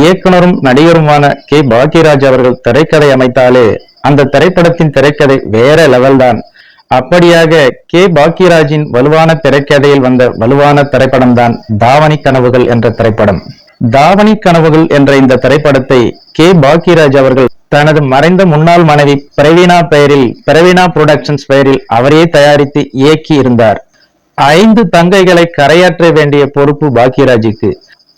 இயக்குனரும் நடிகருமான கே. பாக்யராஜ் அவர்கள் திரைக்கதை அமைத்தாலே அந்த திரைப்படத்தின் திரைக்கதை வேற லெவல் தான். அப்படியாக கே. பாக்யராஜின் வலுவான திரைக்கதையில் வந்த வலுவான திரைப்படம் தான் தாவணி கனவுகள் என்ற திரைப்படம். தாவணி கனவுகள் என்ற இந்த திரைப்படத்தை கே. பாக்யராஜ் அவர்கள் தனது மறைந்த முன்னாள் மனைவி பிரவீனா பெயரில் பிரவீனா புரொடக்ஷன்ஸ் பெயரில் அவரே தயாரித்து இயக்கி இருந்தார் ஐந்து தங்கைகளை கரையாற்ற வேண்டிய பொறுப்பு பாக்யராஜுக்கு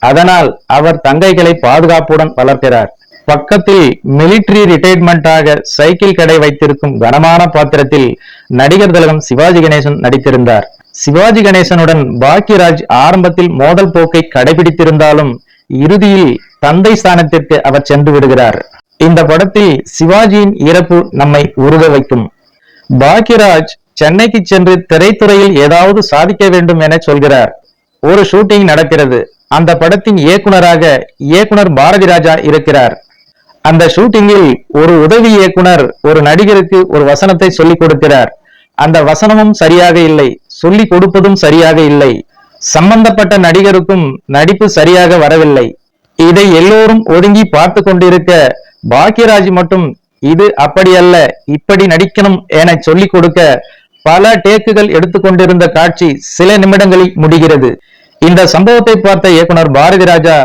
அதனால் அவர் தங்கைகளை பாதுகாப்புடன் வளர்க்கிறார். பக்கத்தில் மிலிட்டரி ரிட்டையர்மெண்டாக சைக்கிள் கடை வைத்திருக்கும் கனமான பாத்திரத்தில் நடிகர் திலகம் சிவாஜி கணேசன் நடித்திருந்தார். சிவாஜி கணேசனுடன் பாக்யராஜ் ஆரம்பத்தில் மோதல் போக்கை கடைபிடித்திருந்தாலும் இறுதியில் தந்தை ஸ்தானத்திற்கு அவர் சென்று விடுகிறார். இந்த படத்தில் சிவாஜியின் இறப்பு நம்மை உருக வைக்கும். பாக்யராஜ் சென்னைக்கு சென்று திரைத்துறையில் ஏதாவது சாதிக்க வேண்டும் என சொல்கிறார். ஒரு ஷூட்டிங் நடக்கிறது. அந்த படத்தின் இயக்குனராக இயக்குனர் பாரதி ராஜா இருக்கிறார். அந்த ஷூட்டிங்கில் ஒரு உதவி இயக்குனர் ஒரு நடிகருக்கு ஒரு வசனத்தை சொல்லிக் கொடுக்கிறார். அந்த வசனமும் சரியாக இல்லை சொல்லிக் கொடுப்பதும் சரியாக இல்லை. சம்பந்தப்பட்ட நடிகருக்கும் நடிப்பு சரியாக வரவில்லை. இதை எல்லோரும் ஒதுங்கி பார்த்து கொண்டிருக்க பாக்யராஜ் மட்டும் இது அப்படியல்ல இப்படி நடிக்கணும் என சொல்லிக் கொடுக்க பல டேக்குகள் எடுத்துக்கொண்டிருந்த காட்சி சில நிமிடங்களில் முடிகிறது. இந்த சம்பவத்தை பார்த்த இயக்குனர் பாரதி ராஜா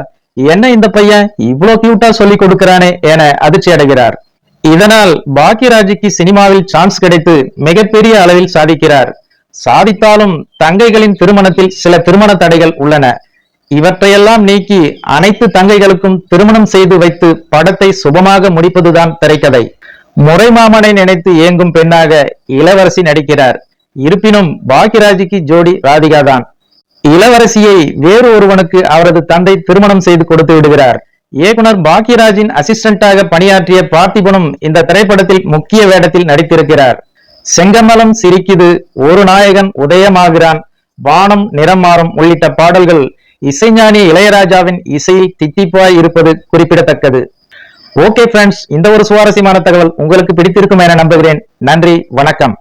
என்ன இந்த பையன்? இவ்வளவு கியூட்டா சொல்லி கொடுக்கிறானே என அதிர்ச்சி அடைகிறார். இதனால் பாக்யராஜுக்கு சினிமாவில் சான்ஸ் கிடைத்து மிகப்பெரிய அளவில் சாதிக்கிறார். சாதித்தாலும் தங்கைகளின் திருமணத்தில் சில திருமண தடைகள் உள்ளன. இவற்றையெல்லாம் நீக்கி அனைத்து தங்கைகளுக்கும் திருமணம் செய்து வைத்து படத்தை சுபமாக முடிப்பதுதான் திரைக்கதை. முறைமாமனை நினைத்து ஏங்கும் பெண்ணாக இளவரசி நடிக்கிறார். இருப்பினும் பாக்யராஜுக்கு ஜோடி ராதிகா தான் இளவரசியை வேறு ஒருவனுக்கு அவரது தந்தை திருமணம் செய்து கொடுத்து விடுகிறார். இயக்குனர் பாக்யராஜின் அசிஸ்டண்டாக பணியாற்றிய பார்த்திபனும் இந்த திரைப்படத்தில் முக்கிய வேடத்தில் நடித்திருக்கிறார். செங்கமலம் சிரிக்குது ஒரு நாயகன் உதயமாகிறான் வானம் நிறம் மாறும் உள்ளிட்ட பாடல்கள் இசைஞானி இளையராஜாவின் இசையில் தித்திப்பாய் இருப்பது குறிப்பிடத்தக்கது. ஓகே ஃப்ரெண்ட்ஸ் இந்த ஒரு சுவாரஸ்யமான தகவல் உங்களுக்கு பிடித்திருக்கும் என நம்புகிறேன். நன்றி வணக்கம்.